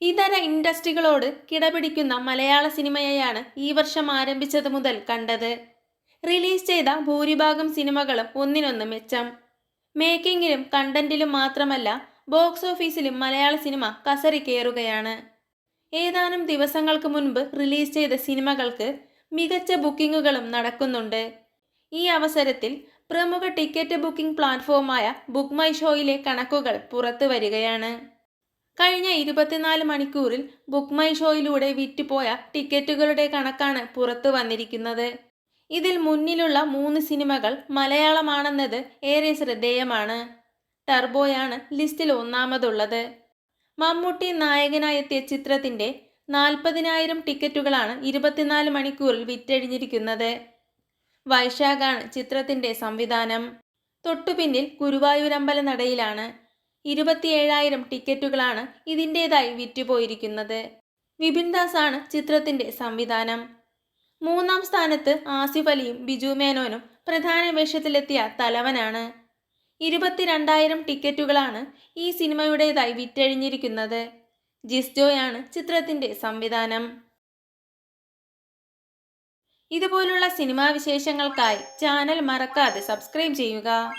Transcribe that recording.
ഇതര ഇൻഡസ്ട്രികളോട് കിടപിടിക്കുന്ന മലയാള സിനിമയെയാണ് ഈ വർഷം ആരംഭിച്ചത് മുതൽ കണ്ടത്. റിലീസ് ചെയ്ത ഭൂരിഭാഗം സിനിമകളും ഒന്നിനൊന്ന് മെച്ചം. മേക്കിങ്ങിലും കണ്ടന്റിലും മാത്രമല്ല ബോക്സ് ഓഫീസിലും മലയാള സിനിമ കസറി കയറുകയാണ് ഏതാനും ദിവസങ്ങൾക്ക് മുൻപ് റിലീസ് ചെയ്ത സിനിമകൾക്ക് മികച്ച ബുക്കിങ്ങുകളും നടക്കുന്നുണ്ട്. ഈ അവസരത്തിൽ പ്രമുഖ ടിക്കറ്റ് ബുക്കിംഗ് പ്ലാറ്റ്ഫോമായ ബുക്ക് മൈ ഷോയിലെ കണക്കുകൾ പുറത്തു വരികയാണ് കഴിഞ്ഞ ഇരുപത്തിനാല് മണിക്കൂറിൽ ബുക്ക് മൈ ഷോയിലൂടെ വിറ്റുപോയ ടിക്കറ്റുകളുടെ കണക്കാണ് പുറത്തു വന്നിരിക്കുന്നത്. ഇതിൽ മുന്നിലുള്ള മൂന്ന് സിനിമകൾ മലയാളമാണെന്നത് ഏറെ ശ്രദ്ധേയമാണ്. ടർബോയാണ് ലിസ്റ്റിൽ ഒന്നാമതുള്ളത്. മമ്മൂട്ടി നായകനായെത്തിയ ചിത്രത്തിന്റെ നാൽപ്പതിനായിരം ടിക്കറ്റുകളാണ് ഇരുപത്തിനാല് മണിക്കൂറിൽ വിറ്റഴിഞ്ഞിരിക്കുന്നത്. വൈശാഖാണ് ചിത്രത്തിന്റെ സംവിധാനം. തൊട്ടുപിന്നിൽ ഗുരുവായൂരമ്പല നടയിലാണ് ഇരുപത്തിയേഴായിരം ടിക്കറ്റുകളാണ് ഇതിന്റെതായി വിറ്റുപോയിരിക്കുന്നത്. വിപിൻ ദാസാണ് ആണ് ചിത്രത്തിന്റെ സംവിധാനം. മൂന്നാം സ്ഥാനത്ത് ആസിഫ് അലിയും ബിജു മേനോനും പ്രധാന വേഷത്തിലെത്തിയ തലവനാണ്. ഇരുപത്തിരണ്ടായിരം ടിക്കറ്റുകളാണ് ഈ സിനിമയുടേതായി വിറ്റഴിഞ്ഞിരിക്കുന്നത്. ജിസ്ജോയാണ് ചിത്രത്തിന്റെ സംവിധാനം. ഇതുപോലുള്ള സിനിമാ വിശേഷങ്ങൾക്കായി ചാനൽ മറക്കാതെ സബ്സ്ക്രൈബ് ചെയ്യുക.